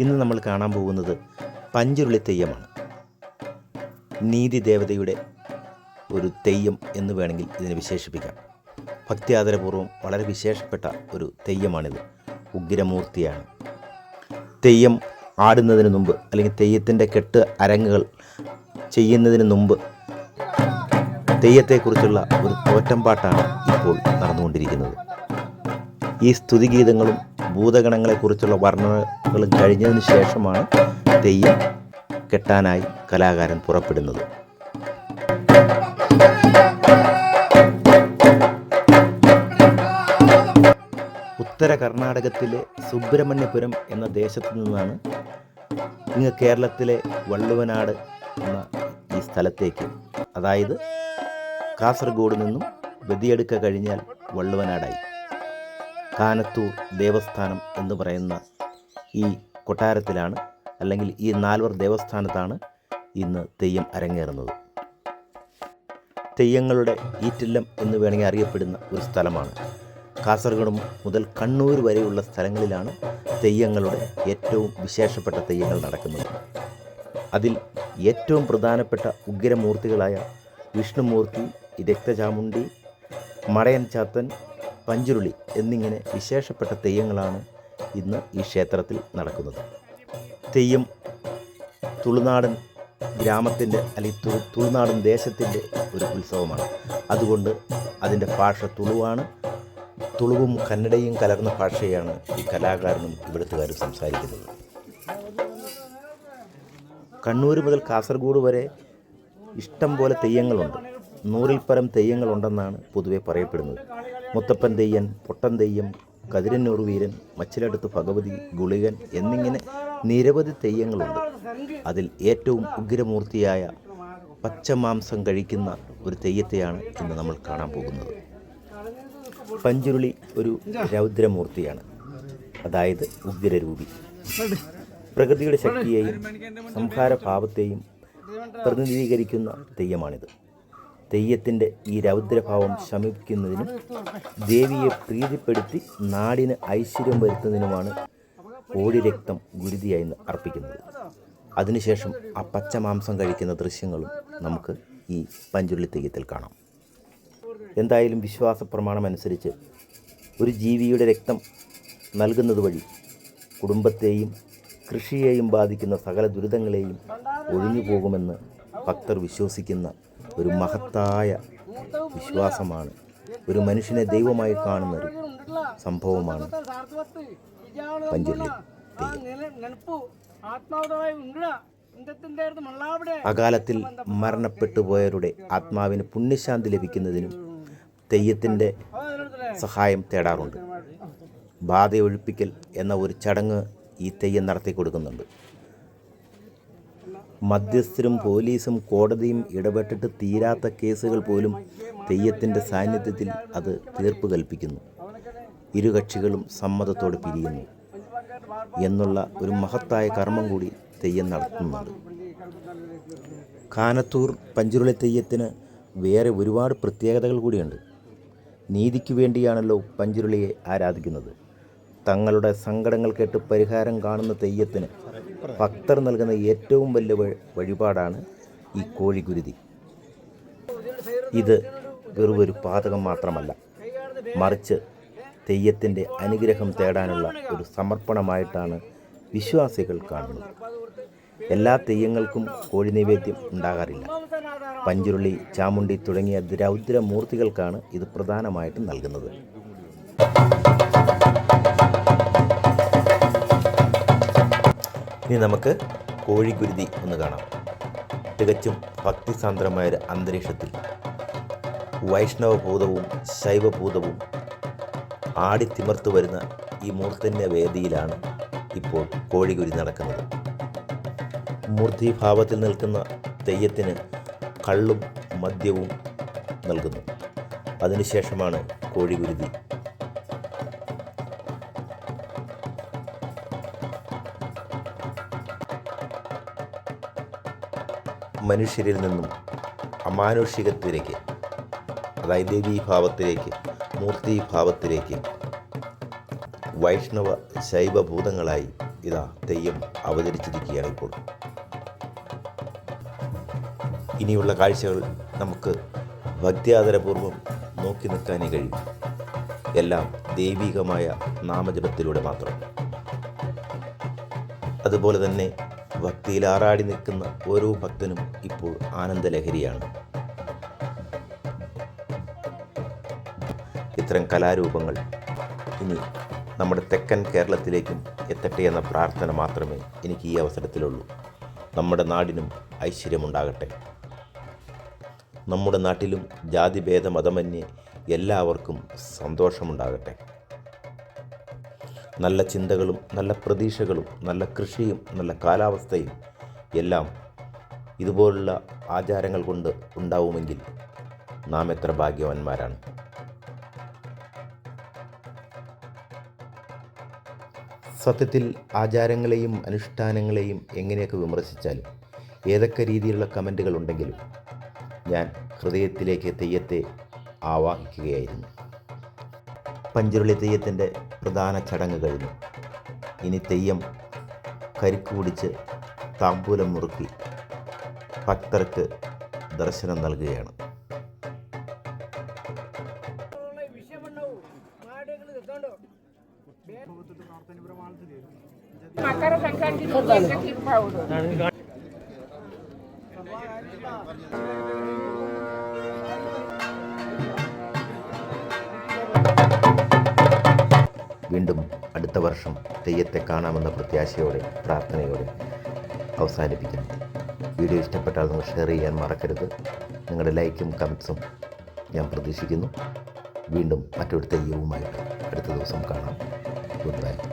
ഇന്ന് നമ്മൾ കാണാൻ പോകുന്നത് പഞ്ചുരുളി തെയ്യമാണ്. നീതി ദേവതയുടെ ഒരു തെയ്യം എന്ന് വേണമെങ്കിൽ ഇതിനെ വിശേഷിപ്പിക്കാം. ഭക്തിയാദരപൂർവം വളരെ വിശേഷപ്പെട്ട ഒരു തെയ്യമാണിത്. ഉഗ്രമൂർത്തിയാണ്. തെയ്യം ആടുന്നതിന് മുമ്പ് അല്ലെങ്കിൽ തെയ്യത്തിന്റെ കെട്ട് അരങ്ങുകൾ ചെയ്യുന്നതിന് മുമ്പ് തെയ്യത്തെക്കുറിച്ചുള്ള ഒരു തോറ്റമ്പാട്ടാണ് ഇപ്പോൾ നടന്നുകൊണ്ടിരിക്കുന്നത്. ഈ സ്തുതിഗീതങ്ങളും ഭൂതഗണങ്ങളെക്കുറിച്ചുള്ള വർണനകളും കഴിഞ്ഞതിന് ശേഷമാണ് തെയ്യം കെട്ടാനായി കലാകാരൻ പുറപ്പെടുന്നത്. ഉത്തര കർണാടകത്തിലെ സുബ്രഹ്മണ്യപുരം എന്ന ദേശത്തു നിന്നാണ് ഇങ്ങ് കേരളത്തിലെ വള്ളുവനാട് എന്ന ഈ സ്ഥലത്തേക്ക്. അതായത് കാസർഗോഡ് നിന്നും വെതിയെടുക്ക കഴിഞ്ഞാൽ വള്ളുവനാടായി. കാനത്തൂർ ദേവസ്ഥാനം എന്ന് പറയുന്ന ഈ കൊട്ടാരത്തിലാണ് അല്ലെങ്കിൽ ഈ നാൽവർ ദേവസ്ഥാനത്താണ് ഇന്ന് തെയ്യം അരങ്ങേറുന്നത്. തെയ്യങ്ങളുടെ ഈറ്റില്ലം എന്ന് വേണമെങ്കിൽ അറിയപ്പെടുന്ന ഒരു സ്ഥലമാണ്. കാസർഗോഡ് മുതൽ കണ്ണൂർ വരെയുള്ള സ്ഥലങ്ങളിലാണ് തെയ്യങ്ങളുടെ ഏറ്റവും വിശേഷപ്പെട്ട തെയ്യങ്ങൾ നടക്കുന്നത്. അതിൽ ഏറ്റവും പ്രധാനപ്പെട്ട ഉഗ്രമൂർത്തികളായ വിഷ്ണുമൂർത്തി രക്തചാമുണ്ടി മടയൻ ചാത്തൻ പഞ്ചുരുളി എന്നിങ്ങനെ വിശേഷപ്പെട്ട തെയ്യങ്ങളാണ് ഇന്ന് ഈ ക്ഷേത്രത്തിൽ നടക്കുന്നത്. തെയ്യം തുളുനാടൻ ഗ്രാമത്തിന്റെ അല്ലെങ്കിൽ തു തുളുനാടൻ ദേശത്തിന്റെ ഒരു ഉത്സവമാണ്. അതുകൊണ്ട് അതിന്റെ ഭാഷ തുളുവാണ്. തുളുവും കന്നഡയും കലർന്ന ഭാഷയാണ് ഈ കലാകാരനും ഇവിടുത്തുകാരും സംസാരിക്കുന്നത്. കണ്ണൂർ മുതൽ കാസർഗോഡ് വരെ ഇഷ്ടം പോലെ തെയ്യങ്ങളുണ്ട്. നൂറിൽ പരം തെയ്യങ്ങളുണ്ടെന്നാണ് പൊതുവെ പറയപ്പെടുന്നത്. മുത്തപ്പൻ തെയ്യൻ പൊട്ടൻ തെയ്യം കതിരന്നൂർ വീരൻ മച്ചിലടുത്ത് ഭഗവതി ഗുളികൻ എന്നിങ്ങനെ നിരവധി തെയ്യങ്ങളുണ്ട്. അതിൽ ഏറ്റവും ഉഗ്രമൂർത്തിയായ പച്ചമാംസം കഴിക്കുന്ന ഒരു തെയ്യത്തെയാണ് ഇന്ന് നമ്മൾ കാണാൻ പോകുന്നത്. പഞ്ചുരുളി ഒരു രൗദ്രമൂർത്തിയാണ്. അതായത് ഉഗ്രരൂപി. പ്രകൃതിയുടെ ശക്തിയെയും സംഹാരഭാവത്തെയും പ്രതിനിധീകരിക്കുന്ന തെയ്യമാണിത്. തെയ്യത്തിന്റെ ഈ രൗദ്രഭാവം ശമിപ്പിക്കുന്നതിനും ദേവിയെ പ്രീതിപ്പെടുത്തി നാടിന് ഐശ്വര്യം വരുത്തുന്നതിനുമാണ് ഓടിരക്തം രക്തം ഗുരുതിയായി അർപ്പിക്കുന്നത്. അതിനുശേഷം ആ പച്ച മാംസം കഴിക്കുന്ന ദൃശ്യങ്ങളും നമുക്ക് ഈ പഞ്ചുരുളി തെയ്യത്തിൽ കാണാം. എന്തായാലും വിശ്വാസ പ്രമാണം അനുസരിച്ച് ഒരു ജീവിയുടെ രക്തം നൽകുന്നത് വഴി കുടുംബത്തെയും കൃഷിയെയും ബാധിക്കുന്ന സകല ദുരിതങ്ങളെയും ഒഴിഞ്ഞു പോകുമെന്ന് ഭക്തർ വിശ്വസിക്കുന്ന ഒരു മഹത്തായ വിശ്വാസമാണ്. ഒരു മനുഷ്യനെ ദൈവമായി കാണുന്ന ഒരു സംഭവമാണ് അകാലത്തിൽ മരണപ്പെട്ടു പോയവരുടെ ആത്മാവിന് പുണ്യശാന്തി ലഭിക്കുന്നതിനും തെയ്യത്തിന്റെ സഹായം തേടാറുണ്ട്. ബാധയൊഴിപ്പിക്കൽ എന്ന ഒരു ചടങ്ങ് ഈ തെയ്യം നടത്തി കൊടുക്കുന്നുണ്ട് മധ്യസ്ഥരും പോലീസും കോടതിയും ഇടപെട്ടിട്ട് തീരാത്ത കേസുകൾ പോലും തെയ്യത്തിന്റെ സാന്നിധ്യത്തിൽ അത് തീർപ്പ് കൽപ്പിക്കുന്നു. ഇരു കക്ഷികളും സമ്മതത്തോടെ പിരിയുന്നു എന്നുള്ള ഒരു മഹത്തായ കർമ്മം കൂടി തെയ്യം നടത്തുന്നുണ്ട്. കാനത്തൂർ പഞ്ചുരുളി തെയ്യത്തിന് വേറെ ഒരുപാട് പ്രത്യേകതകൾ കൂടിയുണ്ട്. നീതിക്ക് വേണ്ടിയാണല്ലോ പഞ്ചുരുളിയെ ആരാധിക്കുന്നത്. തങ്ങളുടെ സങ്കടങ്ങൾ കേട്ട് പരിഹാരം കാണുന്ന തെയ്യത്തിന് ഭക്തർ നൽകുന്ന ഏറ്റവും വലിയ വഴിപാടാണ് ഈ കോഴിഗുരുതി ഇത് വെറുമൊരു പാതകം മാത്രമല്ല മറിച്ച് തെയ്യത്തിന്റെ അനുഗ്രഹം തേടാനുള്ള ഒരു സമർപ്പണമായിട്ടാണ് വിശ്വാസികൾ കാണുന്നത്. എല്ലാ തെയ്യങ്ങൾക്കും കോഴി നൈവേദ്യം ഉണ്ടാകാറില്ല. പഞ്ചുരുളി ചാമുണ്ടി തുടങ്ങിയ രൗദ്ര മൂർത്തികൾക്കാണ് ഇത് പ്രധാനമായിട്ടും നൽകുന്നത്. ഇനി നമുക്ക് കോഴിക്കുരുതി ഒന്ന് കാണാം. തികച്ചും ഭക്തിസാന്ദ്രമായ ഒരു അന്തരീക്ഷത്തിൽ. വൈഷ്ണവഭൂതവും ശൈവഭൂതവും ആടിത്തിമർത്തു വരുന്ന ഈ മൂർത്തന്യ വേദിയിലാണ് ഇപ്പോൾ കോഴിഗുരി നടക്കുന്നത്. മൂർത്തിഭാവത്തിൽ നിൽക്കുന്ന തെയ്യത്തിന് കള്ളും മദ്യവും നൽകുന്നു. അതിനുശേഷമാണ് കോഴിഗുരുതി മനുഷ്യരിൽ നിന്നും അമാനുഷികത്തിലേക്ക് അതായത് ദേവീഭാവത്തിലേക്ക് മൂർത്തിഭാവത്തിലേക്ക് വൈഷ്ണവ ശൈവഭൂതങ്ങളായി ഇതാ തെയ്യം അവതരിച്ചിരിക്കുകയാണ് ഇപ്പോൾ. ഇനിയുള്ള കാഴ്ചകൾ നമുക്ക് ഭക്തിയാദരപൂർവം നോക്കി നിൽക്കാനേ കഴിയും. എല്ലാം ദൈവികമായ നാമജപത്തിലൂടെ മാത്രം. അതുപോലെ തന്നെ ഭക്തിയിൽ ആറാടി നിൽക്കുന്ന ഓരോ ഭക്തനും ഇപ്പോൾ ആനന്ദലഹരിയാണ്. ഇത്തരം കലാരൂപങ്ങൾ ഇനി നമ്മുടെ തെക്കൻ കേരളത്തിലേക്കും എത്തട്ടെ എന്ന പ്രാർത്ഥന മാത്രമേ എനിക്ക് ഈ അവസരത്തിലുള്ളൂ. നമ്മുടെ നാടിനും ഐശ്വര്യമുണ്ടാകട്ടെ. നമ്മുടെ നാട്ടിലും ജാതിഭേദ മതമന്യേ എല്ലാവർക്കും സന്തോഷമുണ്ടാകട്ടെ. നല്ല ചിന്തകളും നല്ല പ്രതീക്ഷകളും നല്ല കൃഷിയും നല്ല കാലാവസ്ഥയും എല്ലാം ഇതുപോലുള്ള ആചാരങ്ങൾ കൊണ്ട് ഉണ്ടാവുമെങ്കിൽ നാം എത്ര ഭാഗ്യവാന്മാരാണ്. സത്യത്തിൽ ആചാരങ്ങളെയും അനുഷ്ഠാനങ്ങളെയും എങ്ങനെയൊക്കെ വിമർശിച്ചാലും ഏതൊക്കെ രീതിയിലുള്ള കമന്റുകൾ ഉണ്ടെങ്കിലും ഞാൻ ഹൃദയത്തിലേക്ക് തെയ്യത്തെ ആവാഹിക്കുകയായിരുന്നു. പഞ്ചുരുളി തെയ്യത്തിന്റെ പ്രധാന ചടങ്ങ് കഴിഞ്ഞു ഇനി തെയ്യം കരിക്ക് കുടിച്ച് താമ്പൂലം മുറുക്കി ഭക്തർക്ക് ദർശനം നൽകുകയാണ്. എത്താണ്ടോ വീണ്ടും അടുത്ത വർഷം തെയ്യത്തെ കാണാമെന്ന പ്രത്യാശയോടെ പ്രാർത്ഥനയോടെ അവസാനിപ്പിക്കുന്നു. വീഡിയോ ഇഷ്ടപ്പെട്ടാൽ നിങ്ങൾ ഷെയർ ചെയ്യാൻ മറക്കരുത്. നിങ്ങളുടെ ലൈക്കും കമൻസും ഞാൻ പ്രതീക്ഷിക്കുന്നു. വീണ്ടും മറ്റൊരു തെയ്യവുമായിട്ട് അടുത്ത ദിവസം കാണാം. Good bye.